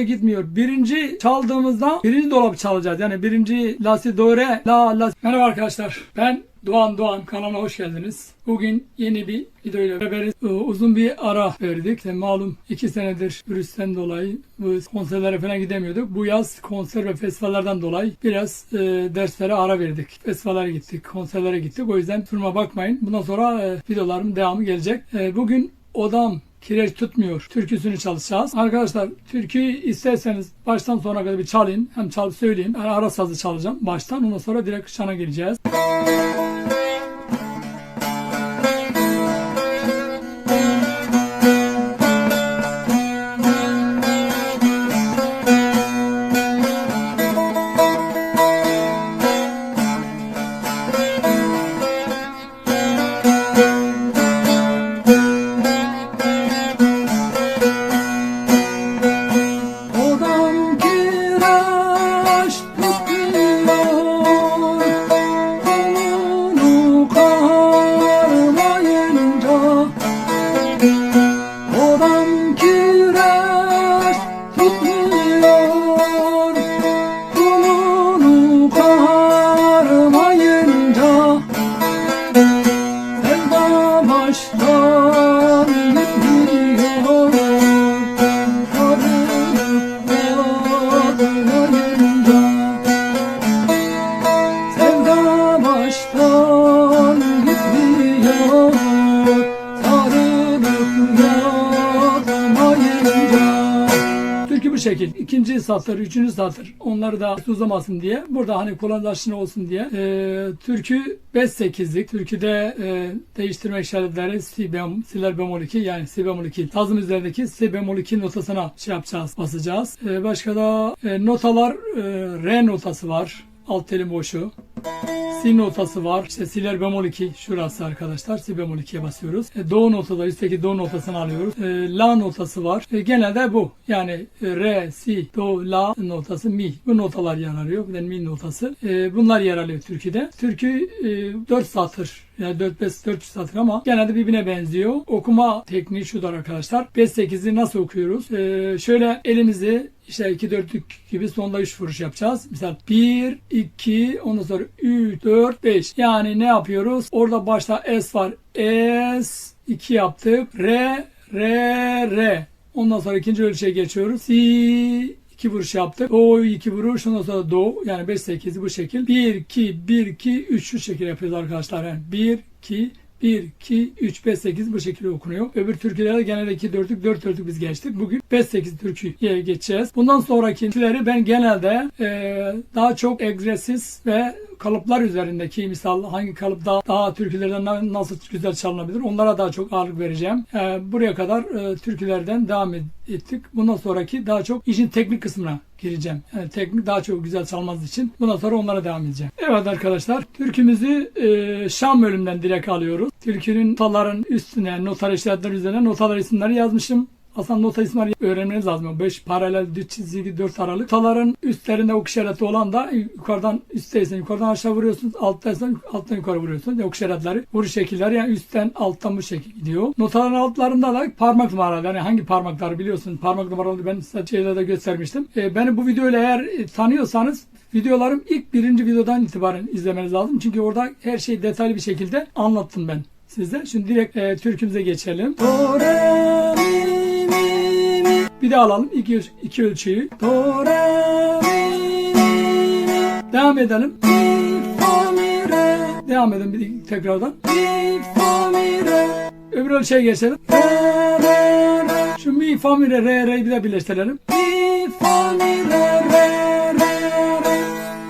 hoşa gitmiyor. Birinci çaldığımızda birinci dolabı çalacağız. Yani birinci la si do re la la. Merhaba arkadaşlar. Ben Doğan Doğan kanalına hoş geldiniz. Bugün yeni bir videoyla beraberiz. Ee, Uzun bir ara verdik. İşte malum iki senedir virüsten dolayı bu konserlere falan gidemiyorduk. Bu yaz konser ve festivallerden dolayı biraz e, derslere ara verdik. Festivallere gittik, konserlere gittik. O yüzden kusuruma bakmayın. Bundan sonra e, videolarım devamı gelecek. E, bugün odam kireç tutmuyor. Türküsünü çalışacağız. Arkadaşlar türküyü isterseniz baştan sona kadar bir çalayım. Hem çalıp söyleyeyim. Yani ara sazı çalacağım baştan. Ondan sonra direkt şana gireceğiz. Odam İkinci satır, üçüncü satır. Onları da uzamasın diye. Burada hani kullanıcı olsun diye. Ee, türkü 5-8'lik. Türküde e, değiştirme işaretleri si, bem, siler bemol 2 yani si bemol 2. Tazım üzerindeki si bemol 2 notasına şey yapacağız, basacağız. Ee, başka da e, notalar e, re notası var. Alt telin boşu. Si notası var. İşte siler bemol 2 şurası arkadaşlar. Si bemol 2'ye basıyoruz. E, do notada üstteki do notasını alıyoruz. E, la notası var. E, genelde bu. Yani e, re, si, do, la notası, mi. Bu notalar yer alıyor. Bir de mi notası. E, bunlar yer alıyor türküde. Türkü e, 4 satır yani 4 5 4 satır ama genelde birbirine benziyor. Okuma tekniği şudur arkadaşlar. 5 8'i nasıl okuyoruz? E, şöyle elimizi işte 2 4'lük gibi sonda 3 vuruş yapacağız. Mesela 1 2 ondan sonra 3 4 5. Yani ne yapıyoruz? Orada başta S var. S 2 yaptık. Re re re. Ondan sonra ikinci ölçüye geçiyoruz. Si iki vuruş yaptık. Do iki vuruş. Ondan sonra do yani 5 8 bu şekil. 1 2 1 2 3 şu şekil yapıyoruz arkadaşlar. Yani 1 2 1, 2, 3, 5, 8 bu şekilde okunuyor. Öbür türkülerde genelde 2 dörtlük, 4 dörtlük biz geçtik. Bugün 5, 8 türküye geçeceğiz. Bundan sonraki türküleri ben genelde e, daha çok egzersiz ve kalıplar üzerindeki misal hangi kalıp daha, daha türkülerden na- nasıl güzel çalınabilir onlara daha çok ağırlık vereceğim. E, buraya kadar e, türkülerden devam et- ettik. Bundan sonraki daha çok işin teknik kısmına gireceğim. Yani teknik daha çok güzel çalmaz için bundan sonra onlara devam edeceğim. Evet arkadaşlar türkümüzü e, Şam bölümünden direkt alıyoruz. Türkünün notaların üstüne notalar işaretler üzerine notalar isimleri yazmışım. Aslında nota isimleri öğrenmeniz lazım. 5 paralel, düz çizgi, 4 aralık. Notaların üstlerinde ok işareti olan da yukarıdan üstteysen yukarıdan aşağı vuruyorsunuz. Alttaysan alttan yukarı vuruyorsunuz. Ok işaretleri, vuruş şekilleri yani üstten alttan bu şekil gidiyor. Notaların altlarında da parmak numaraları. Yani hangi parmakları biliyorsunuz. Parmak numaraları ben size şeyde de göstermiştim. E, beni bu videoyla eğer e, tanıyorsanız videolarım ilk birinci videodan itibaren izlemeniz lazım. Çünkü orada her şeyi detaylı bir şekilde anlattım ben size. Şimdi direkt e, türkümüze geçelim. Mi. Bir daha alalım iki, iki ölçüyü. Do, re, mi. Devam edelim. Mi, fa, mi, re. Devam edelim bir tekrardan. Mi, fa, mi, re. Öbür ölçüye geçelim. Re, re, re. Şu mi, fa, mi, re, re, re'yi bir de birleştirelim. Mi, fa, mi, re, re, re, re.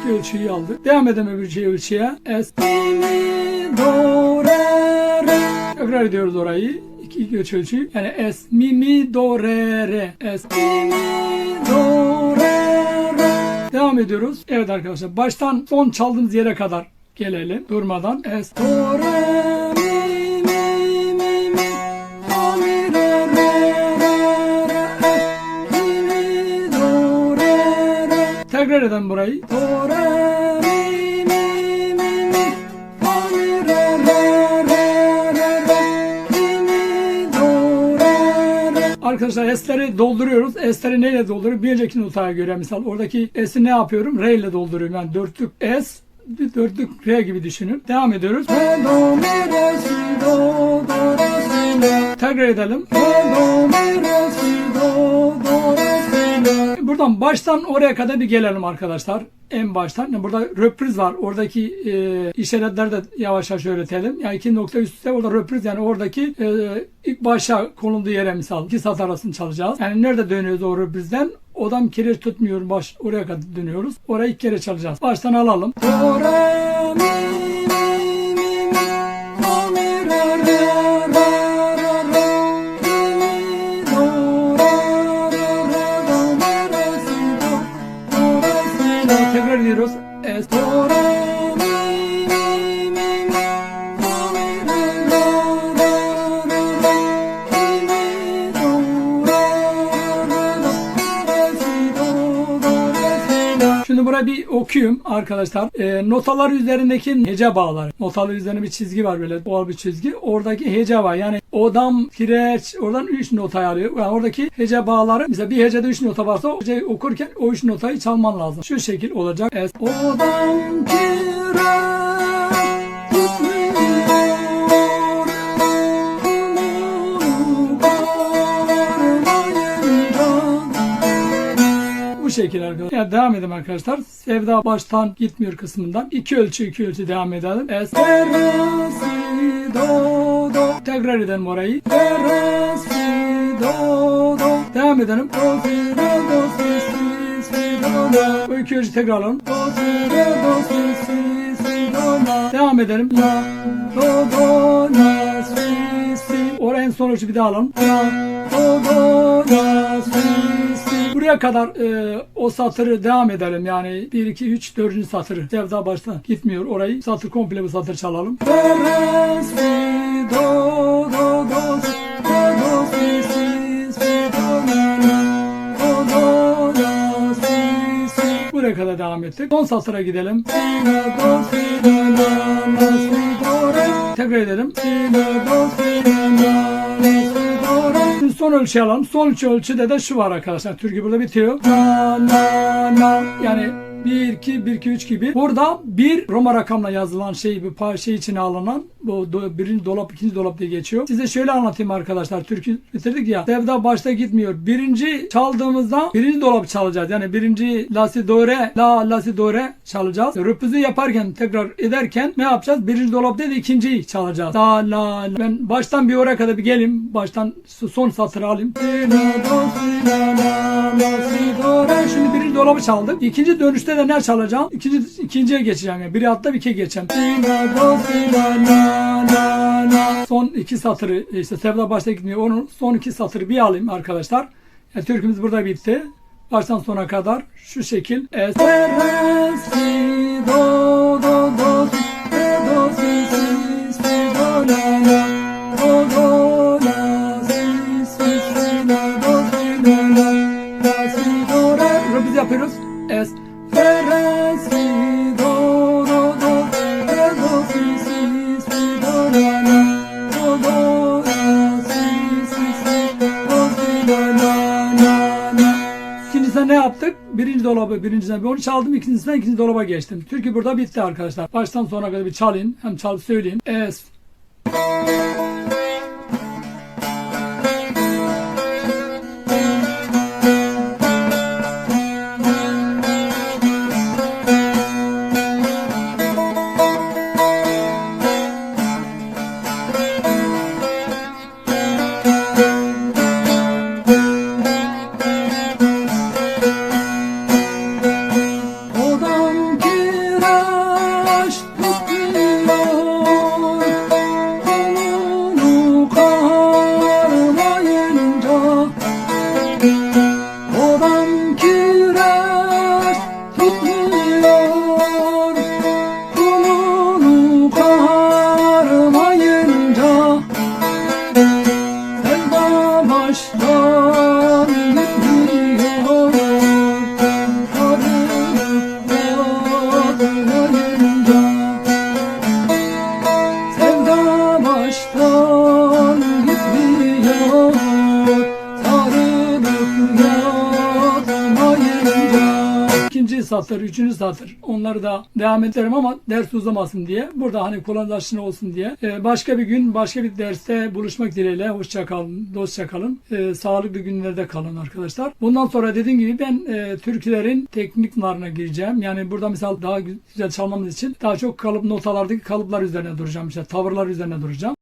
İki ölçüyü aldık. Devam edelim öbür şey ölçüye. Es, mi, mi, do, re, re. Tekrar ediyoruz orayı. Ölçüyü. Yani es, mi, mi, do, re, re. Es, mi, mi, do, re, re. Devam ediyoruz. Evet arkadaşlar baştan son çaldığımız yere kadar gelelim durmadan. Es, do, re, mi, mi, mi, mi. Do, mi, re, re, re, re. Es, mi, mi, do, re, re. Tekrar edelim burayı. Do, re, Arkadaşlar S'leri dolduruyoruz. S'leri neyle dolduruyoruz? Bir önceki notaya göre misal oradaki S'i ne yapıyorum? R ile dolduruyorum. Yani dörtlük S dörtlük R gibi düşünün. Devam ediyoruz. Tekrar edelim. Buradan baştan oraya kadar bir gelelim arkadaşlar. En baştan. Burada röpriz var. Oradaki e, işaretleri de yavaş yavaş öğretelim. Yani iki nokta üst orada röpriz yani oradaki e, ilk başa konulduğu yere misal iki sat arasını çalacağız. Yani nerede dönüyoruz o röprizden? Odam kireç tutmuyor. Baş, oraya kadar dönüyoruz. Oraya ilk kere çalacağız. Baştan alalım. Do, Es, buraya bir okuyayım arkadaşlar. E, notalar üzerindeki hece bağları. Notalar üzerinde bir çizgi var böyle doğal bir çizgi. Oradaki hece var. Yani odam, kireç, oradan 3 notayı alıyor. Yani oradaki hece bağları mesela bir hecede 3 nota varsa heceyi okurken o 3 notayı çalman lazım. Şu şekil olacak. Es, Odam kireç bu şekil arkadaşlar. Yani devam edelim arkadaşlar. Sevda baştan gitmiyor kısmından. iki ölçü iki ölçü devam edelim. Es, tekrar edelim orayı. Devam edelim. O iki ölçü tekrar alalım. Devam edelim. La, do, do, la, si, si. Oraya en son ölçü bir daha alalım. La, do, do, la, si. Buraya kadar e, o satırı devam edelim. Yani 1, 2, 3, 4. satırı. Sevda baştan gitmiyor. Orayı satır komple bir satır çalalım. Buraya kadar devam ettik. Son satıra gidelim. Tekrar edelim. Son ölçü alalım. Son ölçü ölçüde de şu var arkadaşlar. Türkü burada bitiyor. La la la. Yani 1, 2, 1, 2, 3 gibi. Burada bir Roma rakamla yazılan şey, bir şey içine alınan bu do, birinci dolap, ikinci dolap diye geçiyor. Size şöyle anlatayım arkadaşlar. Türkü bitirdik ya. Sevda başta gitmiyor. Birinci çaldığımızda birinci dolabı çalacağız. Yani birinci la si do re, la la si do re çalacağız. Röpüzü yaparken tekrar ederken ne yapacağız? Birinci dolap değil de ikinciyi çalacağız. La la la. Ben baştan bir oraya kadar bir geleyim. Baştan son satırı alayım. Şimdi birinci dolabı çaldık. İkinci dönüşte de ne çalacağım? İkinci, ikinciye geçeceğim. Yani. Biri altta bir ikiye geçeceğim. Do. Son iki satırı işte Sevda başta gitmiyor. Onun son iki satırı bir alayım arkadaşlar. Yani türkümüz burada bitti. Baştan sona kadar şu şekil. Si, do, do, do. Re, do, do, la, la. Do, do, Birinci dolabı birincisine bir onu çaldım. ikincisinden ikinci dolaba geçtim. Türkü burada bitti arkadaşlar. Baştan sona kadar bir çalayım. Hem çal söyleyeyim. Es, satır, üçüncü satır. Onları da devam ederim ama ders uzamasın diye. Burada hani kullanıcı olsun diye. Ee, başka bir gün, başka bir derste buluşmak dileğiyle. Hoşça kalın, dostça kalın. Ee, sağlıklı günlerde kalın arkadaşlar. Bundan sonra dediğim gibi ben e, türkülerin teknik narına gireceğim. Yani burada mesela daha güzel çalmamız için daha çok kalıp notalardaki kalıplar üzerine duracağım. İşte tavırlar üzerine duracağım.